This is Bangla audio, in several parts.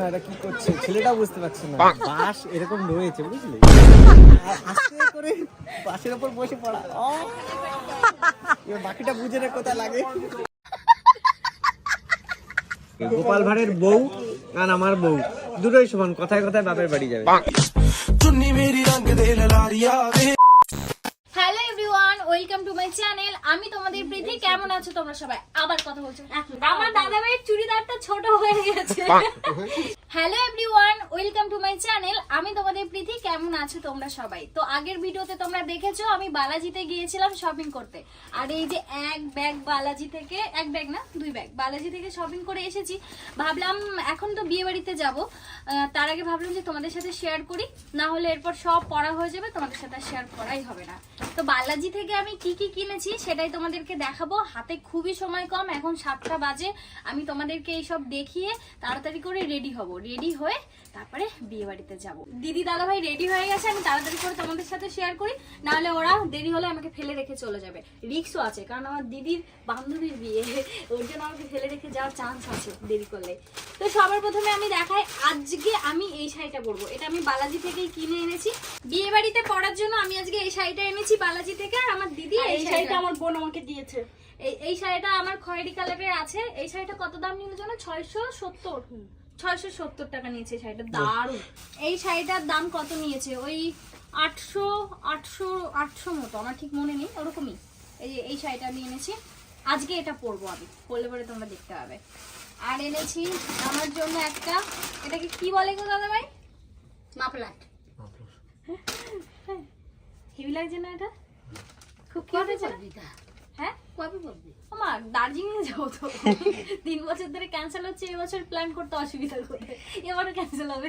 না এটা কি করছে? ছেলেটা বুঝতে পারছে না। বাস এরকম রয়েছে বুঝলি? আস্তে করে বাসের উপর বসে পড়া। বাকিটা বুঝে রে কোথায় লাগে। গোপাল ভাঁড়ের বউ আর আমার বউ। দুটোই সমান কথায় কথায় বাপের বাড়ি যাবে। Hello everyone welcome to my channel আমি তোমাদের প্রীতি কেমন আছো তোমরা সবাই? আবার কথা বলছো। আমার দাদা ভাইয়ের চুড়িদারটা ছোট হয়ে গেছে। Hello everyone welcome to my channel আমি তোমাদের প্রীতি কেমন আছো তোমরা সবাই? তো আগের ভিডিওতে তোমরা দেখেছ আমি বালাজিতে গিয়েছিলাম শপিং করতে। আর এই যে এক ব্যাগ বালাজি থেকে এক ব্যাগ না দুই ব্যাগ বালাজি থেকে শপিং করে এসেছি। ভাবলাম এখন তো বিয়ে বাড়িতে যাব। তার আগে ভাবলাম যে তোমাদের সাথে শেয়ার করি। না হলে এরপর সব পড়া হয়ে যাবে তোমাদের সাথে শেয়ার করাই হবে না। তো বালাজি থেকে আমি কি কি কিনেছি সেটাই তোমাদেরকে দেখাবো। হাতে খুবই সময় কম এখন সাতটা বাজে। আমি তোমাদেরকে এইসব দেখিয়ে তাড়াতাড়ি করে রেডি হব। রেডি হয়ে তারপরে বিয়ে বাড়িতে যাব। দিদি দাদা ভাই রেডি হয়ে গেছে আমি তাড়াতাড়ি করে তোমাদের সাথে শেয়ার করি। নাহলে ওরা দেরি হলে আমাকে ফেলে রেখে চলে যাবে। রিক্সও আছে কারণ আমার দিদির বান্ধবীর বিয়ে। ওর জন্য আমাকে ফেলে রেখে যাওয়ার চান্স আছে দেরি করলে। তো সবার প্রথমে আমি দেখাই আজকে আমি এই শাড়িটা পরবো। এটা আমি বালাজি থেকেই কিনে এনেছি। বিয়ে বাড়িতে পরার জন্য আমি আজকে এই শাড়িটা এনেছি বালাজি থেকে আর আমার দিদি এই এই শাড়িটা আমার বোন আমাকে দিয়েছে। এই এই শাড়িটা আমার খয়েরি কালারের আছে। এই শাড়িটা কত দাম নিল জানো? ছয়শো সত্তর। ছয়শো সত্তর টাকা নিয়েছে শাড়িটা। দারুণ। এই শাড়িটার দাম কত নিয়েছে? ওই আটশো আটশো আটশো মতো। আমার ঠিক মনে নেই ওরকমই। এই যে এই শাড়িটা আমি এনেছি। আজকে এটা পরবো আমি। পরলে পরে তোমরা দেখতে পাবে। আর এনেছি আমার জন্য একটা এটাকে কি বলে গো দাদা ভাই মাফলাট হেভি লাগছে না এটা? খুব কিউট হয়েছে? হ্যাঁ কবে বলবি? আমার দার্জিলিং যাব তো। তিন বছর ধরে ক্যান্সেল হচ্ছে এবছর প্ল্যান করতে অসুবিধা করে এবারও ক্যান্সেল হবে।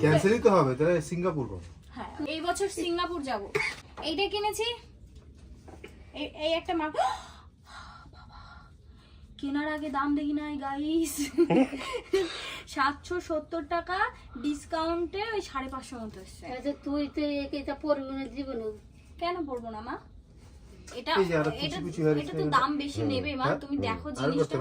ক্যান্সেলই তো হবে তাহলে সিঙ্গাপুর হ্যাঁ এই বছর সিঙ্গাপুর যাব। এইটা কিনেছি? এই- এই একটা মাপ কেনার আগে দাম দেখি নাই গাইস সাতশো সত্তর টাকা ডিসকাউন্টে ওই সাড়ে পাঁচশো মতো আচ্ছা তুই তো একে এটা পড়বি না জীবনে। কেন পড়ব না মা? এটা এই যে আরও এটা কুচি কুচি হয়ে এটা তো দাম বেশি নেবে মা। তুমি দেখো জিনিসটা।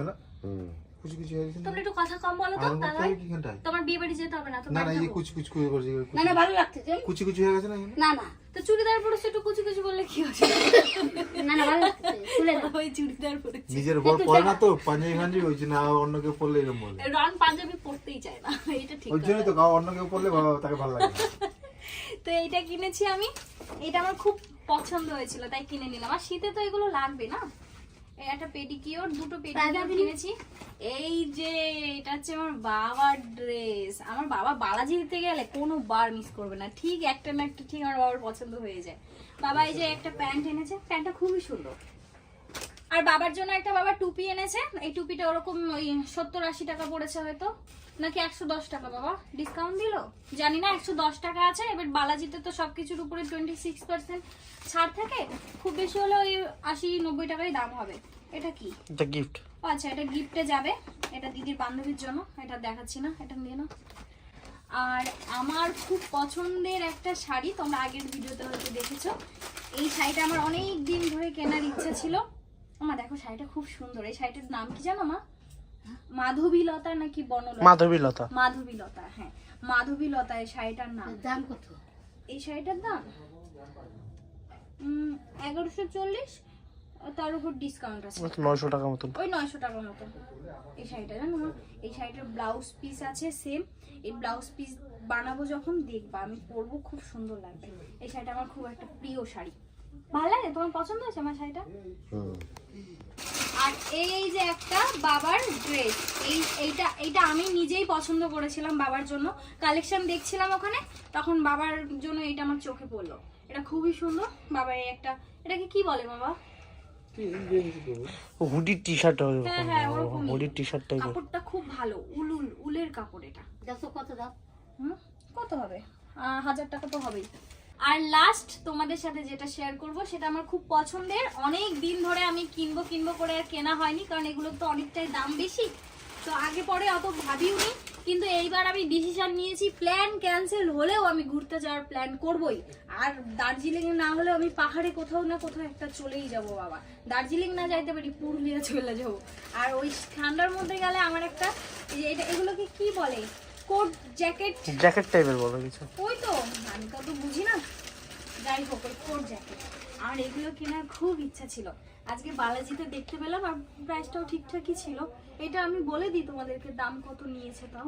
কুচি কুচি হয়ে গেছে তোমরা একটু কথা কম বলো তো দাদা। হবে কি এখানটায়? তোমার বিয়ে বাড়ি যেতে হবে না তো না না এই কুচি কুচি করে করছে না না ভালো লাগতেছে কুচি কুচি হয়ে গেছে না না না। তো চুড়িদার পরেছে একটু কুচি কুচি করলে কি হবে? না না ভালো লাগতেছে খুলে দাও। ওই চুড়িদার পরেছে। নিজের বর পরে না তো পাঞ্জাবি জন্য আর অন্য কেউ পরলে এরকম বলে। রন পাঞ্জাবি পরতেই চায় না এটা ঠিক ওই জন্যই তো অন্য কেউ পরলে ভালো- তাকে ভালো লাগে না। তো এইটা কিনেছি আমি। এটা আমার খুব পছন্দ হয়েছিল তাই কিনে নিলাম। আর শীতে তো এগুলো লাগবে না। এই একটা পেডিকিওর দুটো পেডিকিওর কিনেছি। এই যে এটা হচ্ছে আমার বাবার ড্রেস আমার বাবা বালাজি দিতে গেলে কোনো বার মিস করবে না। ঠিক একটা না একটা ঠিক আমার বাবার পছন্দ হয়ে যায়। বাবা এই যে একটা প্যান্ট এনেছে প্যান্টটা খুবই সুন্দর। আর বাবার জন্য একটা বাবা টুপি এনেছে। এই টুপিটা ওরকম ওই সত্তর আশি টাকা পড়েছে হয়তো। নাকি একশো দশ টাকা বাবা? ডিসকাউন্ট দিল? জানি না একশো দশ টাকা আছে। এবার বালাজিতে তো সবকিছুর উপরে টোয়েন্টি সিক্স পার্সেন্ট ছাড় থাকে। খুব বেশি হলে ওই আশি নব্বই টাকাই দাম হবে। এটা কি? এটা গিফট আচ্ছা এটা গিফটে যাবে। এটা দিদির বান্ধবীর জন্য। এটা দেখাচ্ছি না এটা নিয়ে না আর আমার খুব পছন্দের একটা শাড়ি তোমরা আগের ভিডিওতে হয়তো দেখেছ। এই শাড়িটা আমার অনেক দিন ধরে কেনার ইচ্ছা ছিল। মা দেখো শাড়িটা খুব সুন্দর। এই শাড়িটার নাম কি জানো মা? মাধবীলতা নাকি বনলতা? মাধবীলতা। মাধবীলতা হ্যাঁ। মাধবীলতা এই শাড়িটার নাম। দাম কত? এই শাড়িটার দাম? এগারোশো চল্লিশ তার উপর ডিসকাউন্ট আছে। নয়শো টাকা মতন ওই নয়শো টাকার মতো। এই শাড়িটা জানো মা? এই শাড়িটার ব্লাউজ পিস আছে সেম এই ব্লাউজ পিস বানাবো যখন দেখবা। আমি পরবো খুব সুন্দর লাগবে। এই শাড়িটা আমার খুব একটা প্রিয় শাড়ি। ভালো লাগে? তোমার পছন্দ হয়েছে আমার শাড়িটা? আর এই যে একটা বাবার ড্রেস এই এইটা এইটা আমি নিজেই পছন্দ করেছিলাম বাবার জন্য। কালেকশন দেখছিলাম ওখানে তখন বাবার জন্য এটা আমার চোখে পড়ল। এটা খুবই সুন্দর। বাবার এই একটা এটাকে কি বলে বাবা? হুডির টি শার্ট হ্যাঁ হ্যাঁ ওরকমই। হুডির টি শার্ট টাইপের। কাপড়টা খুব ভালো উল উল উলের কাপড় এটা। দেখো কত দাম কত হবে? আহ, হাজার টাকা তো হবেই। আর লাস্ট তোমাদের সাথে যেটা শেয়ার করব, সেটা আমার খুব পছন্দের। অনেক দিন ধরে আমি কিনবো কিনবো করে আর কেনা হয়নি, কারণ এগুলো তো অনেকটাই দাম বেশি। তো আগে পরে অত ভাবিওনি, কিন্তু এইবার আমি ডিসিশন নিয়েছি প্ল্যান ক্যান্সেল হলেও আমি ঘুরতে যাওয়ার প্ল্যান করবই। আর দার্জিলিং না হলেও আমি পাহাড়ে কোথাও না কোথাও একটা চলেই যাব, বাবা। দার্জিলিং না যাইতে পারি, পুরুলিয়া চলে যাব। আর ওই ঠান্ডার মধ্যে গেলে আমার একটা এগুলোকে কি বলে? Coat jacket. জ্যাকেট টাইপের বলো কিছু। ওই তো আমি তো অত বুঝি না। যাই হোক ওই কোট জ্যাকেট। আমার এগুলো কেনার খুব ইচ্ছা ছিল। আজকে বালাজিতে দেখতে পেলাম আর প্রাইসটাও ঠিকঠাকই ছিল। এটা আমি বলে দিই তোমাদেরকে দাম কত নিয়েছে তাও।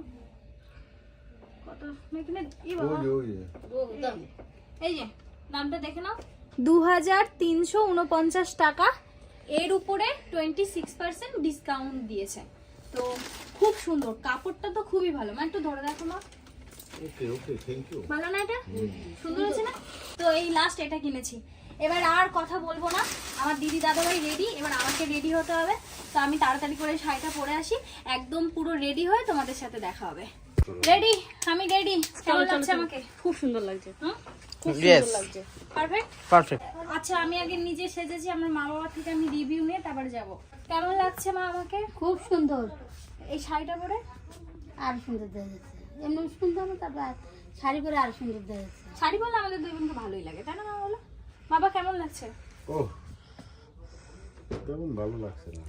কত? এখানে এই বাবা। এই যে দামটা দেখে নাও। দু হাজার তিনশো উনপঞ্চাশ টাকা। এর উপরে টোয়েন্টি সিক্স পার্সেন্ট ডিসকাউন্ট দিয়েছে। তো খুব সুন্দর কাপড়টা তো খুবই ভালো। মানে একটু ধরে দেখো মা। ওকে ওকে থ্যাংক ইউ ভালো না এটা? সুন্দর হচ্ছে না? তো এই লাস্ট এটা কিনেছি। এবার আর কথা বলব না। আমার দিদি দাদাভাই রেডি এবার আমাকে রেডি হতে হবে। তো আমি তাড়াতাড়ি করে শাড়িটা পরে আসি। একদম পুরো রেডি হয়ে তোমাদের সাথে দেখা হবে। রেডি আমি রেডি কেমন লাগছে আমাকে? খুব সুন্দর লাগছে। হুম? ইয়েস পারফেক্ট পারফেক্ট আচ্ছা আমি আগে নিজে সেজেছি আমার মা বাবা থেকে আমি রিভিউ নিয়ে তারপরে যাব। কেমন লাগছে মা আমাকে? খুব সুন্দর। এই শাড়িটা পরে? আর সুন্দর দেখা যাচ্ছে এমনি সুন্দর তারপর শাড়ি পরে আর সুন্দর দেখা যাচ্ছে শাড়ি বললে আমাদের দুই বোনকে ভালোই লাগে তাই না মা বলো? বাবা কেমন লাগছে? ও তেমন ভালো লাগছে না।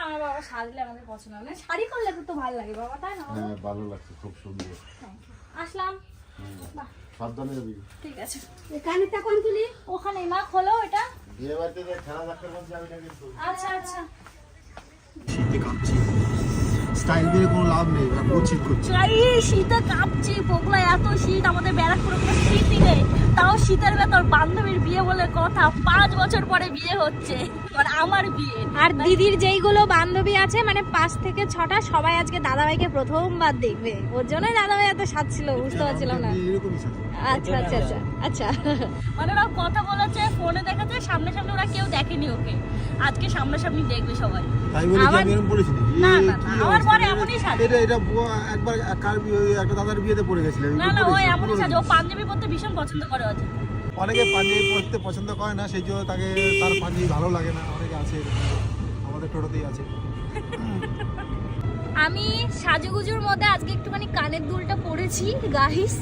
আমার বাবা সাজলে আমাদের পছন্দ হয় না। শাড়ি করলে তো তো ভালো লাগে বাবা তাই না হ্যাঁ ভালো লাগছে খুব সুন্দর। আসলাম। বাহ। সাবধানে যাবি ঠিক আছে। কানেরটা কোন তুলি ওখানে মা খোলো এটা বিয়ে বাড়িতে খেলা দেখার মধ্যে যাবি না কিন্তু আচ্ছা আচ্ছা। স্টাইল দিয়ে কোনো লাভ নেই ঠিক করছে। শীতে কাঁপছি পোকলা এত শীত আমাদের ব্যারাকপুরে কোনো শীতই নেই। তাও শীতের ভেতর বান্ধবীর বিয়ে বলে কথা পাঁচ বছর পরে বিয়ে হচ্ছে। আর আমার বিয়ে। আর দিদির যেইগুলো বান্ধবী আছে মানে পাঁচ থেকে ছটা সবাই আজকে দাদাভাইকে প্রথমবার দেখবে। ওর জন্যই দাদাভাই এত সাজছিল বুঝতে পারছিলাম না। সাজে আচ্ছা আচ্ছা আচ্ছা আচ্ছা। মানে ওরা কথা বলেছে ফোনে দেখাচ্ছে সামনে সামনে ওরা কেউ দেখেনি ওকে। আজকে সামনাসামনি দেখবে সবাই। তাই বলে কি আমি এরকম পড়েছি না, না, না, আমার? বর এমনই সাজে। এটা এটা একবার কার বিয়ে একটা দাদার বিয়েতে পড়ে গেছিলাম না না ও এমনই সাজে। ও পাঞ্জাবি পরতে ভীষণ পছন্দ করে আছে। অনেকে পাঞ্জাবি পরতে পছন্দ করে না সেই জন্য তাকে তার পাঞ্জাবি ভালো লাগে না। অনেকে আছে আমাদের টোটোতেই আছে। আমি সাজুগুজুর মধ্যে আজকে একটুখানি কানের দুলটা পরেছি গাহিস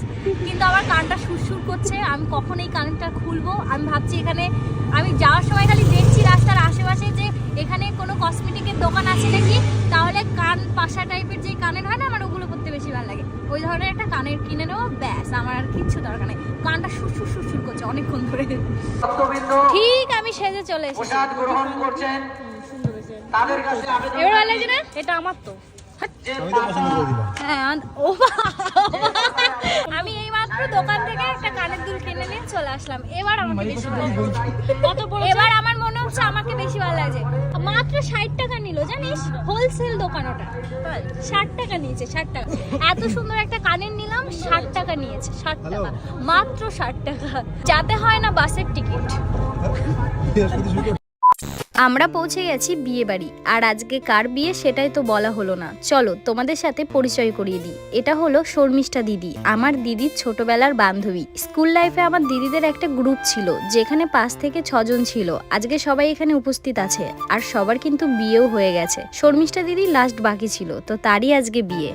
কিন্তু আমার কানটা সুরসুর করছে। আমি কখন এই কানেরটা খুলবো। আমি ভাবছি এখানে আমি যাওয়ার সময় খালি দেখছি রাস্তার আশেপাশে যে এখানে কোনো কসমেটিকের দোকান আছে নাকি? তাহলে কান পাশা টাইপের যে কানের হয় না আমার ওগুলো ওই ধরনের একটা কানের কিনে নেব ব্যাস আমার আর কিচ্ছু দরকার নেই। কানটা সুর সুর সুর করছে অনেকক্ষণ ধরে। ঠিক আমি সেজে চলে এসেছি। এবার ভালো লাগছে না এটা আমার তো হ্যাঁ ও বাবা! আমি এই মাত্র দোকান থেকে একটা কানের দুল কিনে নিয়ে চলে আসলাম। এবার আমাকে বেশি কত বড় এবার আমার মনে হচ্ছে আমাকে বেশি ভালো লাগছে মাত্র ষাট টাকা নিল জানিস? হোলসেল দোকান ওটা। ষাট টাকা নিয়েছে ষাট টাকা। এত সুন্দর একটা কানের নিলাম ষাট টাকা নিয়েছে ষাট টাকা। মাত্র ষাট টাকা। যাতে হয় না বাসের টিকিট। আমরা পৌঁছে গেছি বিয়ে বাড়ি আর আজকে কার বিয়ে সেটাই তো বলা হলো না। চলো, তোমাদের সাথে পরিচয় করিয়ে দিই। এটা হলো শর্মিষ্ঠা দিদি, আমার দিদির ছোটবেলার বান্ধবী। স্কুল লাইফে আমার দিদিদের একটা গ্রুপ ছিল, যেখানে পাঁচ থেকে ছজন ছিল। আজকে সবাই এখানে উপস্থিত আছে, আর সবার কিন্তু বিয়েও হয়ে গেছে। শর্মিষ্ঠা দিদি লাস্ট বাকি ছিল, তো তারই আজকে বিয়ে।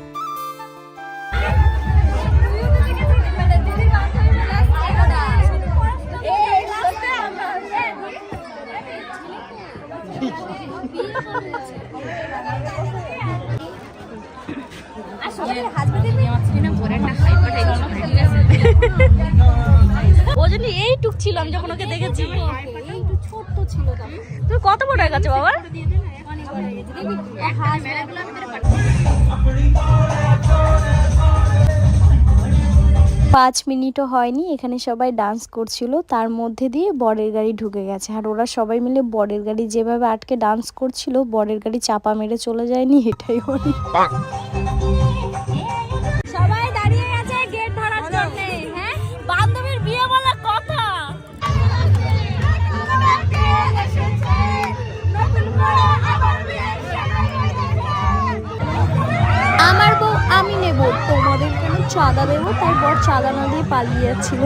ও জন্য এইটুক ছিল আমি যখন ওকে দেখেছি। ছোট্ট ছিল তুমি কত বড় হয়ে গেছে বাবা? পাঁচ মিনিটও হয়নি এখানে সবাই ডান্স করছিল তার মধ্যে দিয়ে বরের গাড়ি ঢুকে গেছে। আর ওরা সবাই মিলে বরের গাড়ি যেভাবে আটকে ডান্স করছিল বরের গাড়ি চাপা মেরে চলে যায়নি এটাই হয়নি। তোমাদের কেন চাঁদা দেবো? তাই বর চাঁদা না দিয়ে পালিয়ে যাচ্ছিল।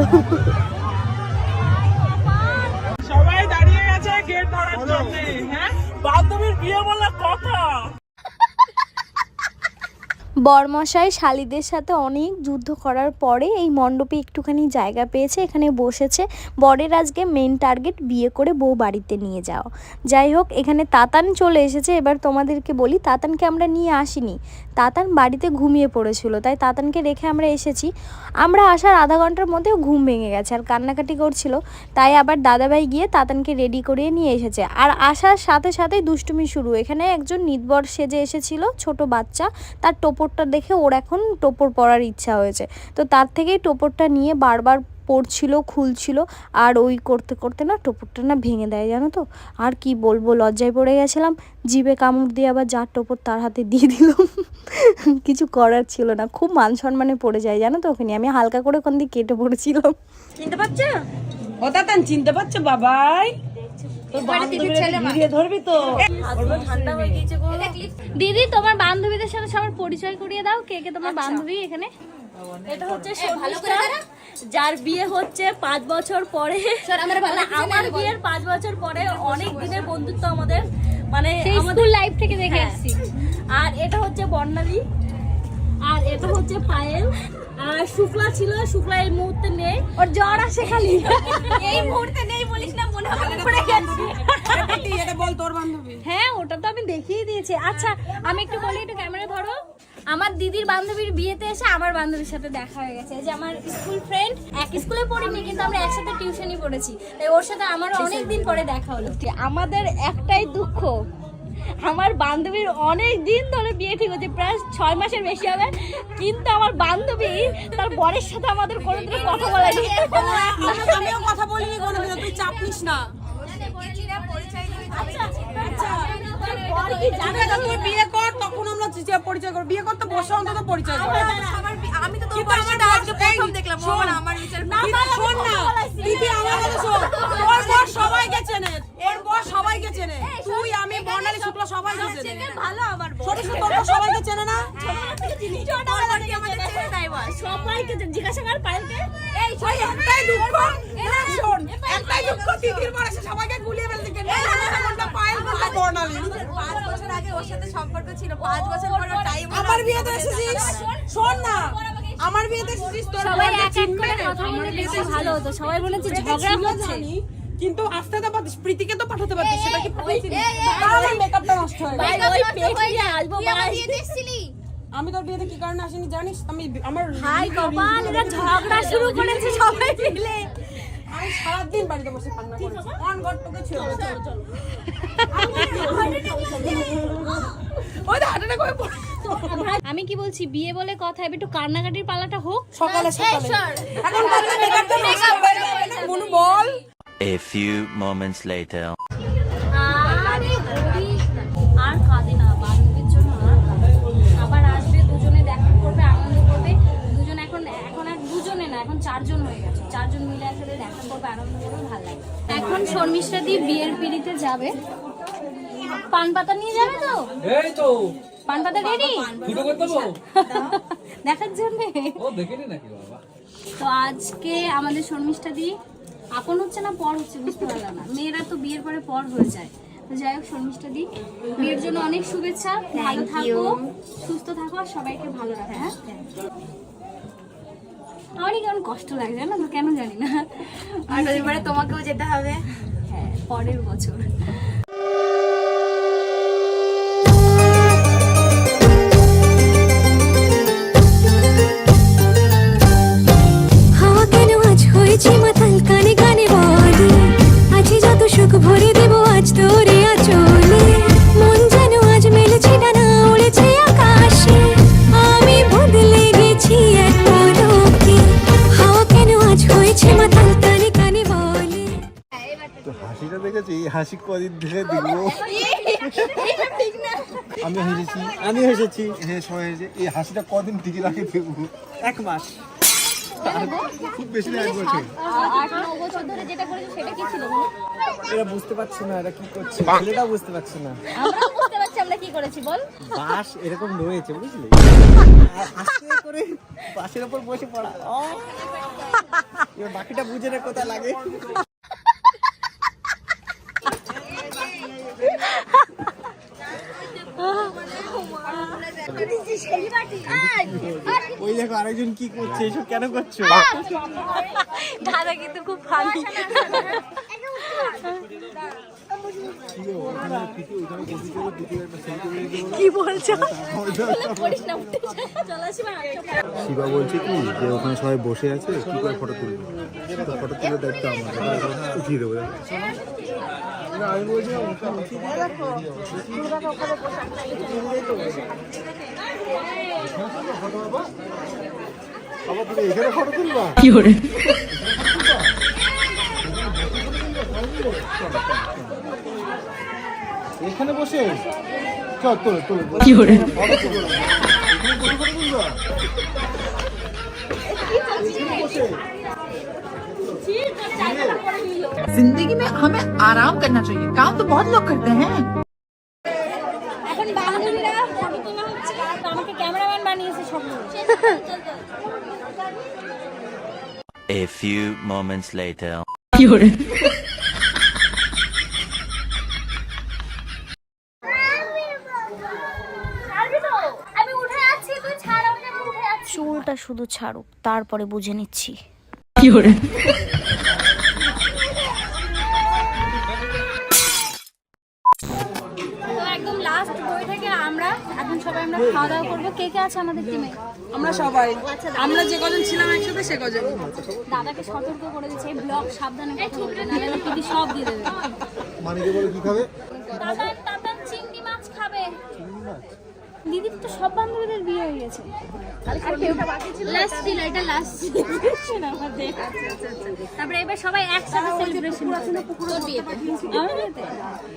বরমশাই শালিদের সাথে অনেক যুদ্ধ করার পরে এই মণ্ডপে একটুখানি জায়গা পেয়েছে, এখানে বসেছে। বরের আজকে মেন টার্গেট বিয়ে করে বউ বাড়িতে নিয়ে যাও। যাই হোক, এখানে তাতান চলে এসেছে। এবার তোমাদেরকে বলি, তাতানকে আমরা নিয়ে আসিনি। তাতান বাড়িতে ঘুমিয়ে পড়েছিল, তাই তাতানকে রেখে আমরা এসেছি। আমরা আসার আধা ঘণ্টার মধ্যেও ঘুম ভেঙে গেছে আর কান্নাকাটি করছিল। তাই আবার দাদাভাই গিয়ে তাতানকে রেডি করিয়ে নিয়ে এসেছে। আর আসার সাথে সাথেই দুষ্টুমি শুরু। এখানে একজন নিদবর সেজে এসেছিল, ছোট বাচ্চা। তার টোপরটা দেখে ওর এখন টোপর পরার ইচ্ছা হয়েছে। তো তার থেকেই টোপরটা নিয়ে বারবার পড়ছিল খুলছিল, আর ওই করতে করতে না টোপরটা না ভেঙে দেয়, জানো তো? আর কি বলব, লজ্জায় পড়ে গেছিলাম। জিভে কামড় দিয়ে আবার যার টোপর তার হাতে দিয়ে দিলাম। কিছু করার ছিল না। খুব মান সম্মানে পড়ে যায়, জানো তো ওখানে? আমি হালকা করে ওখান দিয়ে কেটে পড়েছিলাম। চিনতে পারছ? ও চিনতে পারছ? বাবাই! দিদি তোমার বান্ধবীদের সাথে সবার পরিচয় করিয়ে দাও কে কে তোমার বান্ধবী এখানে? এটা হচ্ছে যার বিয়ে হচ্ছে পাঁচ বছর পরে। মানে আমার বিয়ের পাঁচ বছর পরে অনেক দিনের বন্ধুত্ব আমাদের মানে আমাদের লাইফ থেকে দেখে হ্যাঁ। আসছি। আর এটা হচ্ছে বর্ণালী। আর এটা হচ্ছে পায়েল। আর শুক্লা ছিল শুক্লা এই মুহূর্তে নেই। ওর জ্বর আসে খালি। এই মুহূর্তে নেই বলিস না মনে হয় পড়ে গেছি। এটা বল তোর বান্ধবী। হ্যাঁ ওটা তো আমি দেখিয়ে দিয়েছি। আচ্ছা আমি একটু বলি একটু ক্যামেরা ধরো। আমার দিদির বান্ধবীর বিয়েতে এসে আমার বান্ধবীর সাথে দেখা হয়ে গেছে। যে আমার স্কুল ফ্রেন্ড এক স্কুলে পড়িনি কিন্তু আমরা একসাথে টিউশনই পড়েছি। তাই ওর সাথে আমার অনেক দিন পরে দেখা হলো। আমাদের একটাই দুঃখ আমার বান্ধবীর অনেক দিন ধরে বিয়ে ঠিক হচ্ছে প্রায় ছয় মাসের বেশি হবে। কিন্তু আমার বান্ধবী তার বরের সাথে আমাদের কোনোদিনও কথা বলেনি। আমিও কথা বলিনি কোনোদিনও তুই চাপ নিস না। তুই বিয়ে কর তখন আমরা পরিচয় করব। বিয়ে করতে বসে অন্তত পরিচয় কর। আমি তো তোর কিন্তু বয়সটা আমার আজকে প্রথম দেখলাম। আমার বিচার না, শোন না। দিদি আমার কথা শোন। সবাইকে চেনে। ওর বর সবাইকে চেনে। তুই আমি বর্ণালী শুক্লা সবাইকে চেনে। ভালো আমার ছোট তোর সবাইকে চেনে না? বল। সবাইকে জিজ্ঞাসা কর পায়েলকে। এই ওই একটাই দুঃখ। না শোন একটাই দুঃখ দিদির বর এসে সবাইকে গুলিয়ে ফেলতে কেন? পায়েল কোনটা বর্ণালী? পাঁচ বছর আগে ওর সাথে সম্পর্ক ছিল পাঁচ বছর পর টাইম আমার বিয়েতে এসেছিস? শোন না আমার বিয়েতে এসেছিস তোর সবাই এক এক করে কথা বলে বেশি ভালো হতো। সবাই এটা ঝগড়া হচ্ছে। কিন্তু আসতে তো পারতিস প্রীতিকে তো পাঠাতে পারতিস সেটা কি পাঠাইছিস তাহলে মেকআপটা নষ্ট হয়ে গেল ভাই ওই পেট আসব ভাই আমি তোর বিয়েতে কি কারণে আসিনি জানিস? আমি আমার হাই কপাল এরা ঝগড়া শুরু করেছে সবাই মিলে। আমি সারাদিন বাড়িতে বসে কান্না করেছি। অন গড ছিল চলো চলো ওই তো হাঁটাটা করে পড়ে। আমি কি বলছি বিয়ে বলে কথা এবার একটু কান্নাকাটির পালাটা হোক। সকালে সকালে। এখন বল। A few moments later. আরে কাঁদে না বান্ধবীর জন্য আর আবার আসবে দুজনে দেখা করবে আনন্দ করবে। দুজন এখন এখন আর দুজনে না এখন চারজন হয়ে গেছে। চারজন মিলে একসাথে দেখা করবে আনন্দ করবে ভালো লাগে এখন শর্মিষ্ঠা দি বিয়ের পিড়িতে যাবে। পান পাতা নিয়ে যাবে তো? এই তো। পান পাতা রেডি দেখার জন্য। ও দেখিনি নাকি বাবা। তো আজকে আমাদের শর্মিষ্ঠা দি আপন হচ্ছে না পর হচ্ছে বুঝতে পারলাম না। মেয়েরা তো বিয়ের পরে পর হয়ে যায়। তো যাই হোক শর্মিষ্ঠা দি বিয়ের জন্য অনেক শুভেচ্ছা। ভালো থাকো সুস্থ থাকো আর সবাইকে ভালো রাখো হ্যাঁ? আমারই কেমন কষ্ট লাগে জানো তো? কেন জানি না। আর এবারে তোমাকেও যেতে হবে। হ্যাঁ পরের বছর। হাসি কদিন ধরে দেখব আমি হেসেছি। আমি হেসেছি। হ্যাঁ সবাই হেসেছে। এই হাসিটা কদিন টিকে রাখে দেখব এক মাস। খুব বেশি এক বছর। বছর ধরে যেটা করেছ সেটা কি ছিল এরা বুঝতে পারছে না এরা কি করছে? ছেলেটা বুঝতে পারছে না। আমরাও বুঝতে পারছি আমরা কি করেছি বল? বাস এরকম রয়েছে বুঝলি? আর আস্তে করে বাসের উপর বসে পড়া! বাকিটা বুঝে না কোথায় লাগে। ওই দেখো আরেকজন কি করছে এসব কেন করছ? দাদা কিন্তু খুব ফানি কি বলছো। শিবা বলছে কি যে ওখানে সবাই বসে আছে কি করে ফটো তুলবে? ফটো তুলে দায়িত্ব আমার উঠিয়ে দেবো এখানে বসে চল তোলে তোলে কি করে বসে ফটো তুলবা এখানে বসে जिंदगी में हमें आराम करना चाहिए काम तो बहुत लोग करते हैं এখন বান্ধবীরা ফটো তোলা হচ্ছে তো আমাকে ক্যামেরাম্যান বানিয়েছে সব A few moments later. আমি উঠে যাচ্ছি তুই ছাড় আমাকে আমি উঠে যাচ্ছি চুলটা শুধু ছাড়ুক তারপরে বুঝে নিচ্ছি তো একদম লাস্ট বই থেকে আমরা এখন সবাই আমরা খাওয়া দাওয়া করব। কে কে আছে আমাদের টিমে আমরা সবাই। আমরা যে কজন ছিলাম একসাথে সে কজন। দাদাকে সতর্ক করে দিচ্ছে এই ব্লগ সাবধানে কথা বলবে নাহলে দিদি সব দিয়ে দেবে মানিকে বলে কি খাবে? দাদা দিদির তো সব বান্ধবীদের বিয়ে হয়ে গেছে। লাস্ট ছিল? এটা লাস্ট সেলিব্রেশন আমাদের। তারপরে এবার সবাই একসাথে সেলিব্রেশন তোর বিয়েতে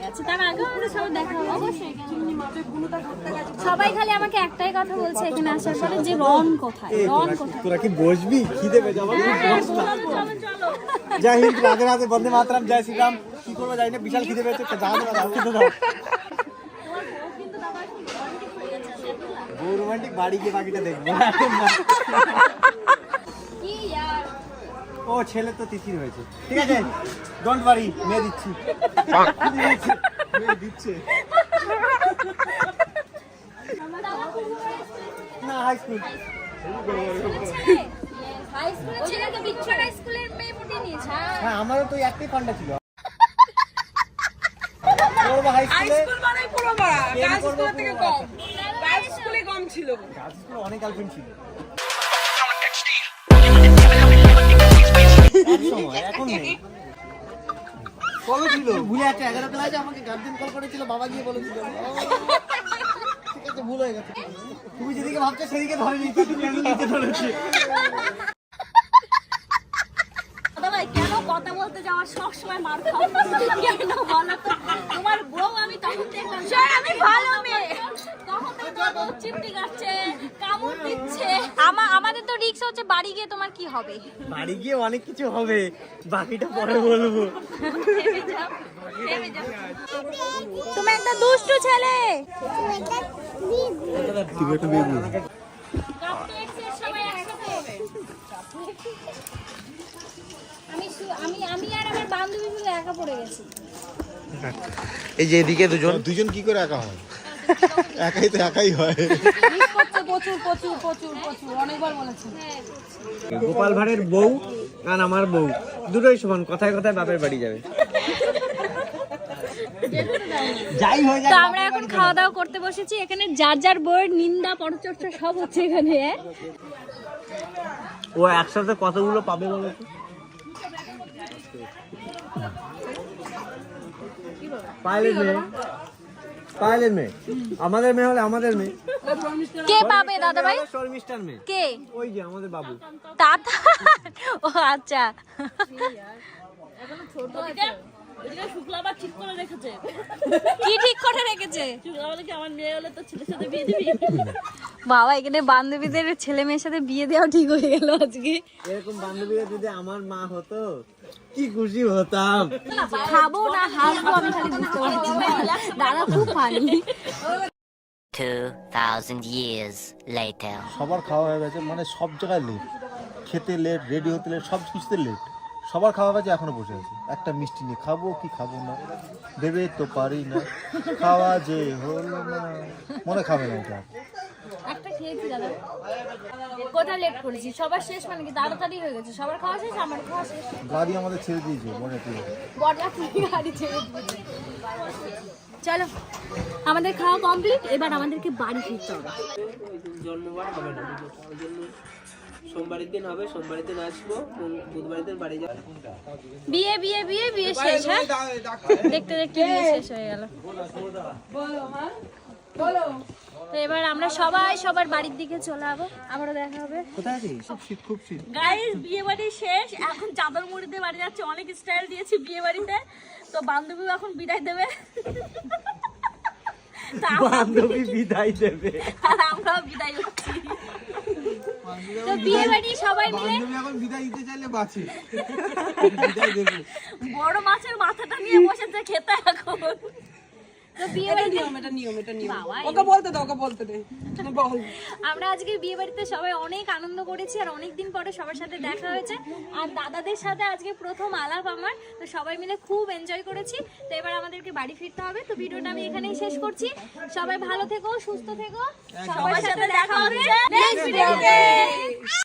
আচ্ছা তার আগে পুরো সব দেখা হবে। অবশ্যই। সবাই খালি আমাকে একটাই কথা বলছে এখানে আসার পরে যে রন কোথায়? রন কোথায়? তোরা কি বসবি? খিদে পেয়ে যাব জয় হিন্দ রাধে রাধে বন্দে মাতরম জয় শ্রীরাম। কি করব জানি না বিশাল খিদে পেয়েছে দেওয়া দাও কিন্তু দাও বউ রোমান্টিক বাড়ি গিয়ে বাকিটা দেখব। ও ছেলে তো তিথির হয়েছে ঠিক আছে? ডোন্ট ওয়ারি মেয়ে দিচ্ছি। মেয়ে দিচ্ছে। না হাই স্কুল হাই স্কুলের ছেলেকে বিচ্ছনা স্কুলের মেয়ে পটিয়ে নিয়েছে হ্যাঁ। হ্যাঁ আমারও তো একটাই ফান্ডা ছিল। হাই স্কুলে মানে পুরো থেকে কম। স্কুলে কম ছিল। অনেক গার্লফ্রেন্ড ছিল। এখন নেই। কবে ছিল ভুলে যাচ্ছে এগারো ক্লাসে আমাকে গার্জেন কল করেছিল বাবা গিয়ে বলেছিল। ও, ঠিক আছে ভুল হয়ে গেছে। তুমি যেদিকে ভাবছ সেদিকে তুমি আমি ধরেছি? দাদা ভাই কেন কথা বলতে যাওয়ার সব সময় মার খাও কেন বলো তোমার বউ আমি তখন দেখলাম। আমি ভালো মেয়ে তখন থেকে তোমার বউ চিমটি কাটছে কামড় দিচ্ছে। আমা আমাদের তো রিক্স হচ্ছে বাড়ি গিয়ে তোমার কি হবে? বাড়ি গিয়ে অনেক কিছু হবে। বাকিটা পরে বলব। তুমি একটা দুষ্টু ছেলে। তুমি একটা বেবি আমি আমি আমি আর আমার বান্ধবী শুধু একা পড়ে গেছি। এই যে এদিকে দুজন। দুজন কি করে একা হয়? একাই তো একাই হয়। প্রচুর প্রচুর প্রচুর প্রচুর অনেকবার বলেছে। গোপাল ভাঁড়ের বউ আর আমার বউ। দুটোই সমান কথায় কথায় বাপের বাড়ি যাবে। যাই হয়ে তো আমরা এখন খাওয়া দাওয়া করতে বসেছি। এখানে যার যার বইয়ের নিন্দা পরচর্চা সব হচ্ছে এখানে হ্যাঁ? ও একসাথে কতগুলো পাবে বলো তো? মেয়ে পায়েলের মেয়ে আমাদের মেয়ে হলে আমাদের মেয়ে। কে পাবে দাদা ভাই? শর্মিষ্ঠার মেয়ে। কে? ওই যে আমাদের বাবু। তাতা ও আচ্ছা। ওদিকে ছোট আবার ঠিক করে রেখেছে। কি ঠিক করে রেখেছে? শুক্লা বলে কি আমার মেয়ে হলে তো ছেলের সাথে বিয়ে দিবি? বাবা এখানে বান্ধবীদের ছেলে মেয়ের সাথে বিয়ে দেওয়া ঠিক হয়ে গেল আজকে। এরকম বান্ধবীরা যদি আমার মা হতো কি খুশি হতাম। খাব না হাসবো আমি খালি বুঝতে পারছি। দাদা খুব ফানি 2000 years later. সবার খাওয়া হয়ে গেছে মানে সব জায়গায় লেট খেতে লেট রেডি হতে লেট সব কিছুতে লেট সবার খাওয়া গেছে এখনও বসে আছে। একটা মিষ্টি নিয়ে খাব কি খাব না? দেবে তো পারি না। খাওয়া যে হলো না। মনে খাবে না এটা। একটা খেয়েছি দাদা। কোথায় লেট করেছি? সবার শেষ মানে কি? তাড়াতাড়ি হয়ে গেছে। সবার খাওয়া শেষ? আমার খাওয়া শেষ? গাড়ি আমাদের ছেড়ে দিয়েছে মনে তুই বরযাত্রী গাড়ি ছেড়ে দিয়েছে। চলো আমাদের খাওয়া কমপ্লিট এবার আমাদেরকে বাড়ি ফিরতে হবে। জন্মবার হবে না। ওই জন্য সোমবারের দিন হবে সোমবারের দিন আসব বুধবারের দিন বাড়ি যাব। বিয়ে বিয়ে বিয়ে বিয়ে শেষ হ্যাঁ? দেখতে দেখতে বিয়ে শেষ হয়ে গেল। তো এবার আমরা সবাই সবার বাড়ির দিকে চলে যাব। আবারও দেখা হবে। কোথায় আছিস? খুব শীত খুব শীত। গাইস বিয়ে বাড়ি শেষ। এখন চাদর মুড়িতে বাড়ি যাচ্ছে অনেক স্টাইল দিয়েছি বিয়ে বাড়িতে। তো বান্ধবীও এখন বিদায় দেবে। তা বান্ধবী বিদায় দেবে। আর আমরাও বিদায় হচ্ছি। তো বিয়ে বাড়ি সবাই মিলে এখন বিদায় দিতে চাইলে বাঁচে। বড় মাছের মাথাটা নিয়ে বসেছে খেতে এখন। আমরা আজকে বিয়ে বাড়িতে সবাই অনেক আনন্দ করেছি আর অনেক দিন পরে সবার সাথে দেখা হয়েছে। আর দাদাদের সাথে আজকে প্রথম আলাপ আমার। তো সবাই মিলে খুব এনজয় করেছি। তো এবার আমাদেরকে বাড়ি ফিরতে হবে। তো ভিডিওটা আমি এখানেই শেষ করছি। সবাই ভালো থেকো সুস্থ থেকো। সবার সাথে দেখা ভিডিওতে